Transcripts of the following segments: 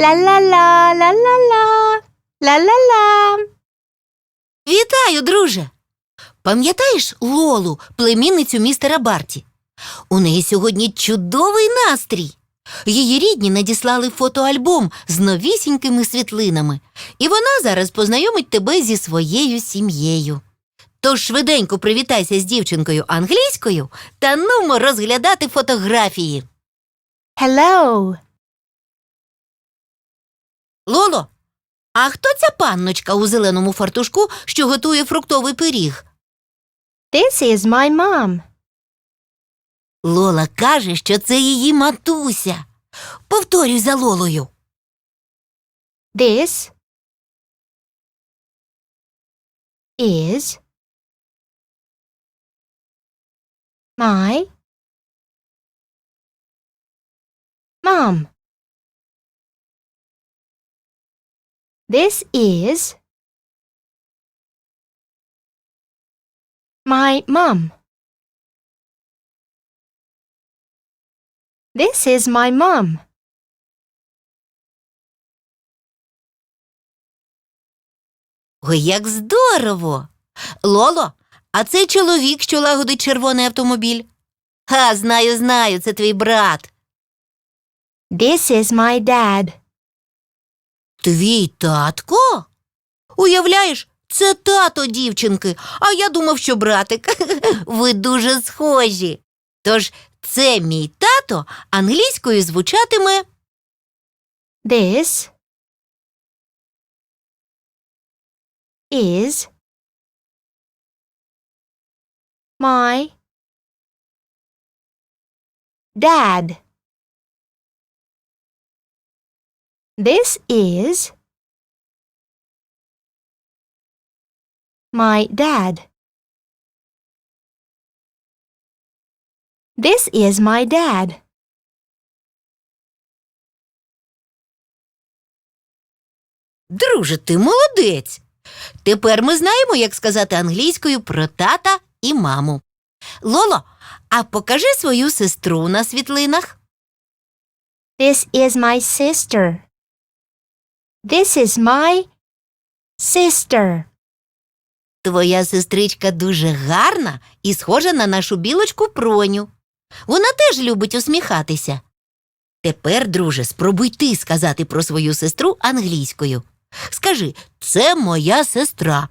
Ла-ла-ла, ла-ла-ла, ла-ла-ла. Вітаю, друже! Пам'ятаєш Лолу, племінницю містера Барті? У неї сьогодні чудовий настрій. Її рідні надіслали фотоальбом з новісінькими світлинами, і вона зараз познайомить тебе зі своєю сім'єю. Тож швиденько привітайся з дівчинкою англійською та нумо розглядати фотографії. Hello. Лоло, а хто ця панночка у зеленому фартушку, що готує фруктовий пиріг? This is my mom. Лола каже, що це її матуся. Повторюй за Лолою. This is my mom. This is my mom. This is my mom. Ой, як здорово! Лоло, а цей чоловік, що лагодить червоний автомобіль? Ха, знаю, знаю, це твій брат. This is my dad. Твій татко? Уявляєш, це тато дівчинки, а я думав, що братик. Ви дуже схожі. Тож це мій тато англійською звучатиме This is my dad. This is my dad. This is my dad. Друже, ти молодець. Тепер ми знаємо, як сказати англійською про тата і маму. Лоло, а покажи свою сестру на світлинах. This is my sister. This is my sister. Твоя сестричка дуже гарна і схожа на нашу білочку проню. Вона теж любить усміхатися. Тепер, друже, спробуй ти сказати про свою сестру англійською. Скажи, це моя сестра.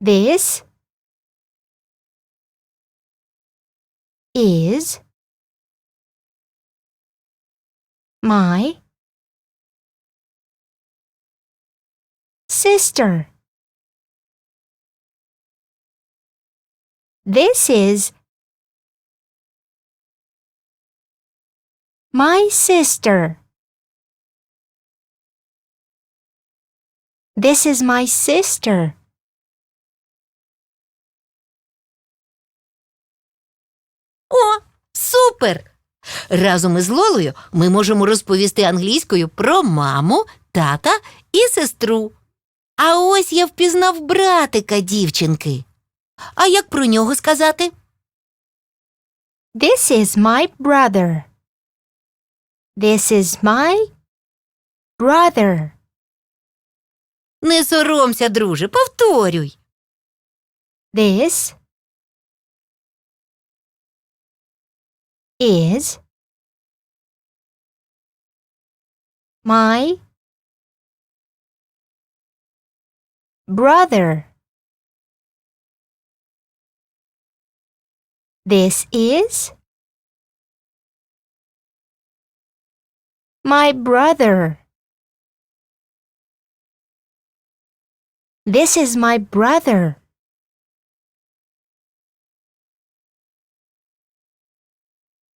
This is my sister. This is my sister. This is my sister. О, супер! Разом із Лолою ми можемо розповісти англійською про маму, тата і сестру. А ось я впізнав братика дівчинки. А як про нього сказати? This is my brother. This is my brother. Не соромся, друже, повторюй. This is my brother. This is my brother. This is my brother.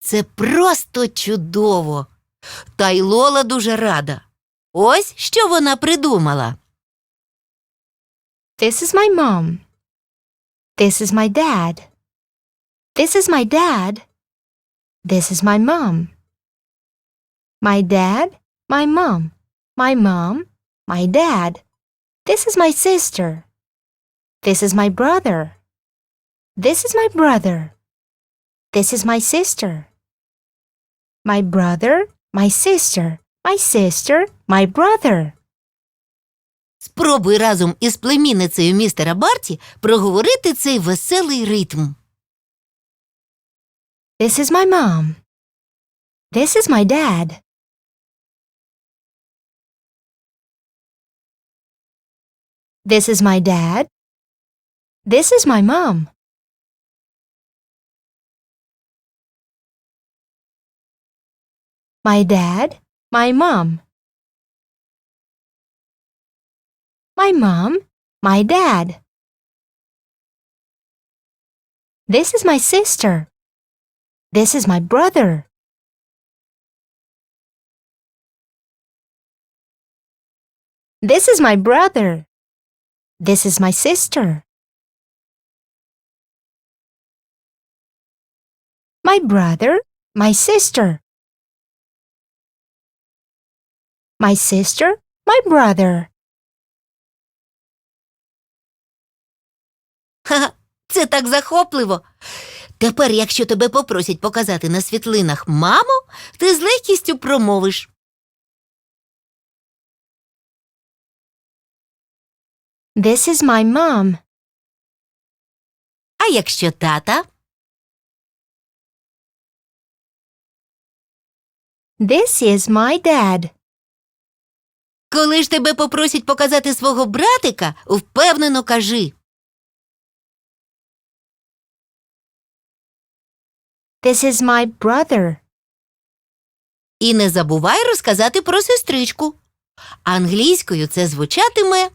Це просто чудово. Та й Лола дуже рада. Ось що вона придумала. This is my mom. This is my dad. This is my dad. This is my mom. My dad, my mom. My mom, my dad. This is my sister. This is my brother. This is my brother. This is my sister. My brother, my sister, my sister, my brother. Спробуй разом із племінницею містера Барті проговорити цей веселий ритм. This is my mom. This is my dad. This is my dad. This is my mom. My dad, my mom. My mom, my dad. This is my sister. This is my brother. This is my brother. This is my sister. My brother, my sister. My sister, my brother. Ха, це так захопливо. Тепер, якщо тебе попросять показати на світлинах маму, ти з легкістю промовиш. This is my mom. А якщо тата? This is my dad. Коли ж тебе попросять показати свого братика, впевнено кажи. This is my brother. І не забувай розказати про сестричку. Англійською це звучатиме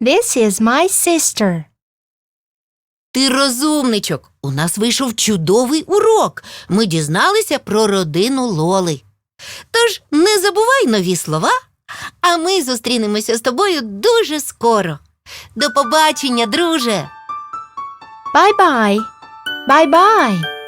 This is my sister. Ти розумничок. У нас вийшов чудовий урок. Ми дізналися про родину Лоли. Тож не забувай нові слова, а ми зустрінемося з тобою дуже скоро. До побачення, друже! Бай-бай! Bye.